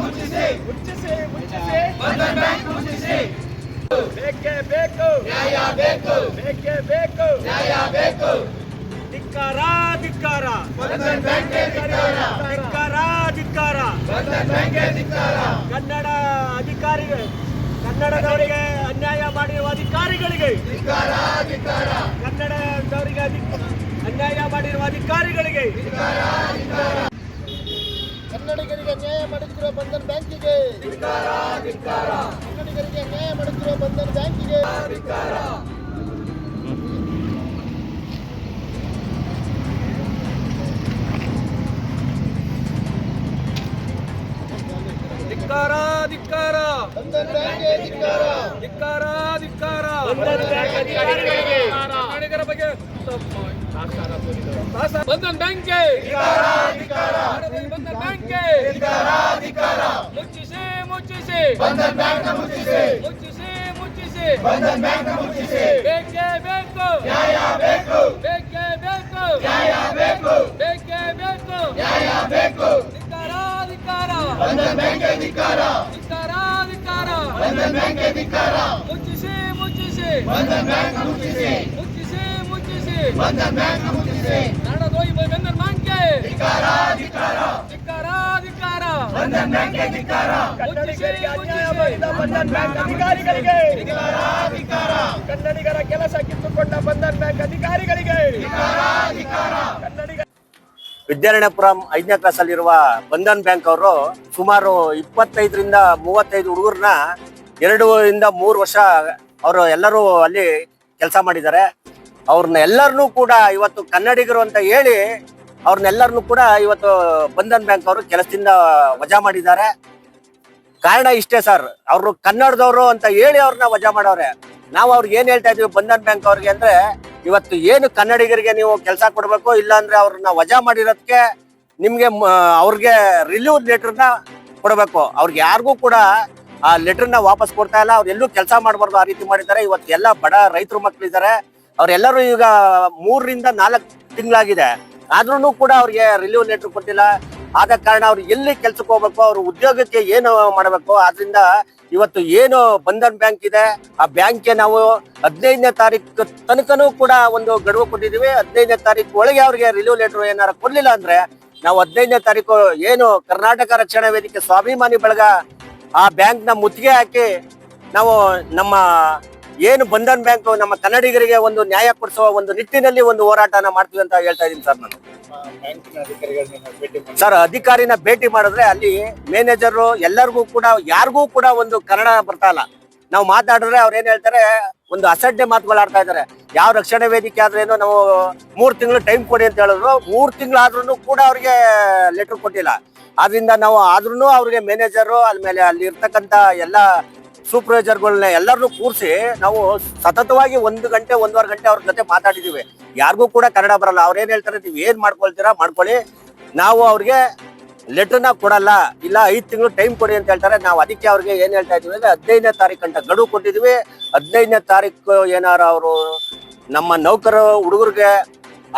ಮುಚ್ಚಿಸಿ. ಮುಚ್ಚಿಸಿ. ಬೇಕೇ ಬೇಕು. ನ್ಯಾಯ ಬೇಕು. ಬೇಕೇ ಬೇಕು. ನ್ಯಾಯ ಬೇಕು. ಧಿಕ್ಕಾರ ಧಿಕ್ಕಾರ. ಧಿಕ್ಕಾರ. ಧಿಕ್ಕಾರ ಕನ್ನಡ ಅಧಿಕಾರಿಗಳು ಕನ್ನಡದವರಿಗೆ ಅನ್ಯಾಯ ಮಾಡಿರುವ ಅಧಿಕಾರಿಗಳಿಗೆ. ಕನ್ನಡದವರಿಗೆ ಅಧಿ- ಅನ್ಯಾಯ ಮಾಡಿರುವ ಅಧಿಕಾರಿಗಳಿಗೆ. ಕನ್ನಡಿಗರಿಗೆ ನ್ಯಾಯ ಬಂಧನ್ ಕನ್ನಡಿಗರಿಗೆ ನ್ಯಾಯ ಮಾಡುತ್ತಿರುವ ಬಂಧನ್ ಬ್ಯಾಂಕಿಗೆ. ಧಿಕ್ಕಾರ ಧಿಕ್ಕಾರ. ಬಂಧನ್ ಬ್ಯಾಂಕ್ಗೆ ಧಿಕ್ಕಾರ. ಧಿಕ್ಕಾರ ಧಿಕ್ಕಾರ. ಕನ್ನಡಿಗರ ಬಗ್ಗೆ ಬಂಧನ್ ಬ್ಯಾಂಕ್ಗೆ ಬಂಧನ್ ಬ್ಯಾಂಕ್ಗೆ ಮುಚ್ಚಿಸಿ ಮುಚ್ಚಿಸಿ ಬಂಧನ್ ಬ್ಯಾಂಕ್ ಮುಚ್ಚಿಸಿ. ಮುಚ್ಚಿಸಿ ಮುಚ್ಚಿಸಿ. ಬಂಧನ್ ಬ್ಯಾಂಕ್ ಮುಚ್ಚಿಸಿ. ಬೇಕೇ ಬೇಕು. ನ್ಯಾಯ ಬೇಕು. ಬೇಕೇ ಬೇಕು. ನ್ಯಾಯ ಬೇಕು. ಬೇಕೇ ಬೇಕು. ನ್ಯಾಯ ಬೇಕು. ಧಿಕ್ಕಾರ ಧಿಕ್ಕಾರ ಬಂಧನ್ ಬ್ಯಾಂಕ್ ಧಿಕ್ಕಾರ. ಧಿಕ್ಕಾರ ಧಿಕ್ಕಾರ ಬಂಧನ್ ಬ್ಯಾಂಕ್ ಧಿಕ್ಕಾರ. ಮುಚ್ಚಿಸಿ ಮುಚ್ಚಿಸಿ. ಬಂಧನ್ ಬ್ಯಾಂಕ್ ಮುಚ್ಚಿಸಿ. ಮುಚ್ಚಿಸಿ ಮುಚ್ಚಿಸಿ. ಬಂಧನ್ ಬ್ಯಾಂಕ್ ಮುಚ್ಚಿಸಿ. ಕನ್ನಡದೋಯಿ ಬಂಧನ್ ಬ್ಯಾಂಕ್ ಧಿಕ್ಕಾರ ಧಿಕ್ಕಾರ ಧಿಕ್ಕಾರ ಬಂಧನ್ ಬ್ಯಾಂಕ್ಗೆ ಮಾಡಿದ ಬಂಧನ್ ಬ್ಯಾಂಕ್ ಅಧಿಕಾರಿಗಳಿಗೆ. ಧಿಕಾರ ಕನ್ನಡಿಗರ ಕೆಲಸ ಕಿತ್ತುಕೊಂಡ ಬಂಧನ್ ಬ್ಯಾಂಕ್ ಅಧಿಕಾರಿಗಳಿಗೆ. ವಿದ್ಯಾರಣ್ಯಪುರಂ ಐದನೇ ಕ್ಲಾಸಲ್ಲಿರುವ ಬಂಧನ್ ಬ್ಯಾಂಕ್ ಅವರು ಸುಮಾರು ಇಪ್ಪತ್ತೈದರಿಂದ ಮೂವತ್ತೈದು ಹುಡುಗರನ್ನ ಎರಡು ಇಂದ ಮೂರು ವರ್ಷ ಅವರು ಎಲ್ಲರೂ ಅಲ್ಲಿ ಕೆಲಸ ಮಾಡಿದ್ದಾರೆ. ಅವ್ರನ್ನ ಎಲ್ಲರನ್ನೂ ಕೂಡ ಇವತ್ತು ಕನ್ನಡಿಗರು ಅಂತ ಹೇಳಿ ಅವ್ರನ್ನೆಲ್ಲರನ್ನೂ ಕೂಡ ಇವತ್ತು ಬಂಧನ್ ಬ್ಯಾಂಕ್ ಅವರು ಕೆಲಸದಿಂದ ವಜಾ ಮಾಡಿದ್ದಾರೆ. ಕಾರಣ ಇಷ್ಟೇ ಸರ್ ಅವರು ಕನ್ನಡದವರು ಅಂತ ಹೇಳಿ ಅವ್ರನ್ನ ವಜಾ ಮಾಡವ್ರೆ ನಾವು ಅವ್ರಿಗೆ ಏನ್ ಹೇಳ್ತಾ ಇದೀವಿ ಬಂಧನ್ ಬ್ಯಾಂಕ್ ಅವ್ರಿಗೆ ಅಂದ್ರೆ, ಇವತ್ತು ಏನು ಕನ್ನಡಿಗರಿಗೆ ನೀವು ಕೆಲಸ ಕೊಡ್ಬೇಕು ಇಲ್ಲ ಅಂದ್ರೆ ಅವ್ರನ್ನ ವಜಾ ಮಾಡಿರೋದಕ್ಕೆ ನಿಮ್ಗೆ ಅವ್ರಿಗೆ ರಿಲೀವ್ ಲೆಟರ್ನ ಕೊಡಬೇಕು. ಅವ್ರಿಗೆ ಯಾರಿಗೂ ಕೂಡ ಆ ಲೆಟರ್ನ ವಾಪಸ್ ಕೊಡ್ತಾ ಇಲ್ಲ. ಅವ್ರು ಎಲ್ಲೂ ಕೆಲಸ ಮಾಡಬಾರ್ದು ಆ ರೀತಿ ಮಾಡಿದ್ದಾರೆ. ಇವತ್ತು ಎಲ್ಲ ಬಡ ರೈತರು ಮಕ್ಕಳಿದ್ದಾರೆ ಅವ್ರೆಲ್ಲರೂ ಈಗ ಮೂರರಿಂದ ನಾಲ್ಕು ತಿಂಗಳಾಗಿದೆ. ಆದ್ರೂ ಕೂಡ ಅವ್ರಿಗೆ ರಿಲೀವ್ ಲೆಟರ್ ಕೊಟ್ಟಿಲ್ಲ. ಆದ ಕಾರಣ ಅವ್ರು ಎಲ್ಲಿ ಕೆಲ್ಸಕ್ಕೆ ಹೋಗ್ಬೇಕು, ಅವ್ರ ಉದ್ಯೋಗಕ್ಕೆ ಏನು ಮಾಡಬೇಕು, ಆದ್ರಿಂದ ಇವತ್ತು ಏನು ಬಂಧನ್ ಬ್ಯಾಂಕ್ ಇದೆ, ಆ ಬ್ಯಾಂಕ್ಗೆ ನಾವು ಹದಿನೈದನೇ ತಾರೀಕು ತನಕನೂ ಕೂಡ ಒಂದು ಗಡುವು ಕೊಟ್ಟಿದ್ದೀವಿ. ಹದಿನೈದನೇ ತಾರೀಕು ಒಳಗೆ ಅವ್ರಿಗೆ ರಿಲೀವ್ ಲೆಟರ್ ಏನಾರು ಕೊಡ್ಲಿಲ್ಲ ಅಂದ್ರೆ ನಾವು ಹದಿನೈದನೇ ತಾರೀಕು ಏನು ಕರ್ನಾಟಕ ರಕ್ಷಣಾ ವೇದಿಕೆ ಸ್ವಾಭಿಮಾನಿ ಬಳಗ ಆ ಬ್ಯಾಂಕ್ನ ಮುತ್ತಿಗೆ ಹಾಕಿ ನಾವು ನಮ್ಮ ಏನು ಬಂಧನ್ ಬ್ಯಾಂಕ್ ನಮ್ಮ ಕನ್ನಡಿಗರಿಗೆ ಒಂದು ನ್ಯಾಯ ಕೊಡಿಸುವ ಒಂದು ನಿಟ್ಟಿನಲ್ಲಿ ಒಂದು ಹೋರಾಟನ ಮಾಡ್ತೀವಿ ಅಂತ ಹೇಳ್ತಾ ಇದೀನಿ ಸರ್ ನಾನು. ಸರ್, ಅಧಿಕಾರಿನ ಭೇಟಿ ಮಾಡಿದ್ರೆ ಅಲ್ಲಿ ಮ್ಯಾನೇಜರ್ ಎಲ್ಲರಿಗೂ ಕೂಡ, ಯಾರಿಗೂ ಕೂಡ ಒಂದು ಕನ್ನಡ ಬರ್ತಾ ಇಲ್ಲ. ನಾವು ಮಾತಾಡಿದ್ರೆ ಅವ್ರು ಏನ್ ಹೇಳ್ತಾರೆ, ಒಂದು ಅಸಡ್ಡೆ ಮಾತುಗಳು ಆಡ್ತಾ ಇದ್ದಾರೆ. ಯಾವ ರಕ್ಷಣಾ ವೇದಿಕೆ ಆದ್ರೇನು ನಾವು ಮೂರ್ ತಿಂಗಳು ಟೈಮ್ ಕೊಡಿ ಅಂತ ಹೇಳಿದ್ರು. ಮೂರ್ ತಿಂಗಳಾದ್ರೂ ಕೂಡ ಅವ್ರಿಗೆ ಲೆಟರ್ ಕೊಟ್ಟಿಲ್ಲ. ಆದ್ರಿಂದ ನಾವು ಆದ್ರೂ ಅವ್ರಿಗೆ ಮ್ಯಾನೇಜರು ಆಮೇಲೆ ಅಲ್ಲಿ ಇರ್ತಕ್ಕಂತ ಎಲ್ಲ ಸೂಪರ್ವೈಸರ್ಗಳನ್ನ ಎಲ್ಲರನ್ನೂ ಕೂರಿಸಿ ನಾವು ಸತತವಾಗಿ ಒಂದು ಗಂಟೆ, ಒಂದೂವರೆ ಗಂಟೆ ಅವ್ರ ಜೊತೆ ಮಾತಾಡಿದೀವಿ. ಯಾರಿಗೂ ಕೂಡ ಕನ್ನಡ ಬರಲ್ಲ. ಅವ್ರು ಏನ್ ಹೇಳ್ತಾರೆ, ನೀವು ಏನ್ ಮಾಡ್ಕೊಳ್ತೀರಾ, ಮಾಡ್ಕೊಳ್ಳಿ. ನಾವು ಅವ್ರಿಗೆ ಲೆಟರ್ನ ಕೊಡಲ್ಲ. ಇಲ್ಲ, ಐದು ತಿಂಗಳು ಟೈಮ್ ಕೊಡಿ ಅಂತ ಹೇಳ್ತಾರೆ. ನಾವು ಅದಕ್ಕೆ ಅವ್ರಿಗೆ ಏನ್ ಹೇಳ್ತಾ ಇದೀವಿ ಅಂದ್ರೆ, ಹದಿನೈದನೇ ತಾರೀಕು ಅಂತ ಗಡುವು ಕೊಟ್ಟಿದೀವಿ. ಹದಿನೈದನೇ ತಾರೀಕು ಏನಾರ ಅವರು ನಮ್ಮ ನೌಕರ ಹುಡುಗರಿಗೆ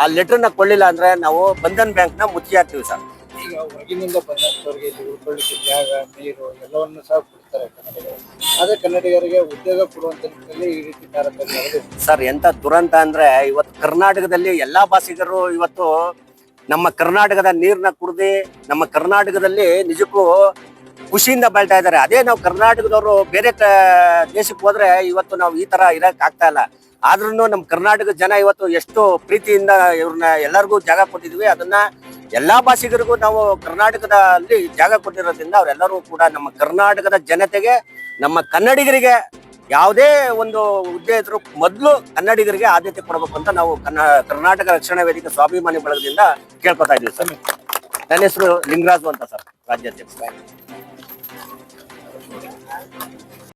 ಆ ಲೆಟರ್ನ ಕೊಡಲಿಲ್ಲ ಅಂದ್ರೆ ನಾವು ಬಂಧನ್ ಬ್ಯಾಂಕ್ನ ಮುಚ್ಚಿ ಹಾಕ್ತೀವಿ ಸರ್. ಹೊರಗಿನಿಂದ ಬಂದಂಥವ್ರಿಗೆ ಇಲ್ಲಿ ಉಳ್ಕೊಳ್ಳಿಕ್ಕೆ ಜಾಗ, ನೀರು ಎಲ್ಲವನ್ನು ಸಹ ಕೊಡ್ತಾರೆ ಕನ್ನಡಿಗರು. ಅದೇ ಕನ್ನಡಿಗರಿಗೆ ಉದ್ಯೋಗ ಕೊಡುವಂತ ನಿಟ್ಟಿನಲ್ಲಿ ಈ ರೀತಿ ಕಾರ್ಯಕ್ರಮ ಸರ್, ಎಂತ ದುರಂತ ಅಂದ್ರೆ ಇವತ್ತು ಕರ್ನಾಟಕದಲ್ಲಿ ಎಲ್ಲಾ ಭಾಷಿಗರು ಇವತ್ತು ನಮ್ಮ ಕರ್ನಾಟಕದ ನೀರನ್ನ ಕುಡ್ದು ನಮ್ಮ ಕರ್ನಾಟಕದಲ್ಲಿ ನಿಜಕ್ಕೂ ಖುಷಿಯಿಂದ ಬಾಳ್ತಾ ಇದ್ದಾರೆ. ಅದೇ ನಾವು ಕರ್ನಾಟಕದವರು ಬೇರೆ ದೇಶಕ್ಕೆ ಹೋದ್ರೆ ಇವತ್ತು ನಾವು ಈ ತರ ಇರಕ್ ಆಗ್ತಾ ಇಲ್ಲ. ಆದ್ರೂ ನಮ್ಮ ಕರ್ನಾಟಕದ ಜನ ಇವತ್ತು ಎಷ್ಟು ಪ್ರೀತಿಯಿಂದ ಇವ್ರನ್ನ ಎಲ್ಲರಿಗೂ ಜಾಗ ಕೊಟ್ಟಿದ್ವಿ. ಅದನ್ನ ಎಲ್ಲಾ ಭಾಷಿಗರಿಗೂ ನಾವು ಕರ್ನಾಟಕದಲ್ಲಿ ಜಾಗ ಕೊಟ್ಟಿರೋದ್ರಿಂದ ಅವರೆಲ್ಲರೂ ಕೂಡ ನಮ್ಮ ಕರ್ನಾಟಕದ ಜನತೆಗೆ, ನಮ್ಮ ಕನ್ನಡಿಗರಿಗೆ ಯಾವುದೇ ಒಂದು ಹುದ್ದೆ ಇದ್ರು ಮೊದಲು ಕನ್ನಡಿಗರಿಗೆ ಆದ್ಯತೆ ಕೊಡಬೇಕು ಅಂತ ನಾವು ಕರ್ನಾಟಕ ರಕ್ಷಣಾ ವೇದಿಕೆ ಸ್ವಾಭಿಮಾನಿ ಬಳಗದಿಂದ ಕೇಳ್ಕೊತಾ ಇದ್ದೀವಿ ಸರ್. ನನ್ನ ಹೆಸರು ಲಿಂಗರಾಜು ಅಂತ ಸರ್ ರಾಜ್ಯಾಧ್ಯಕ್ಷ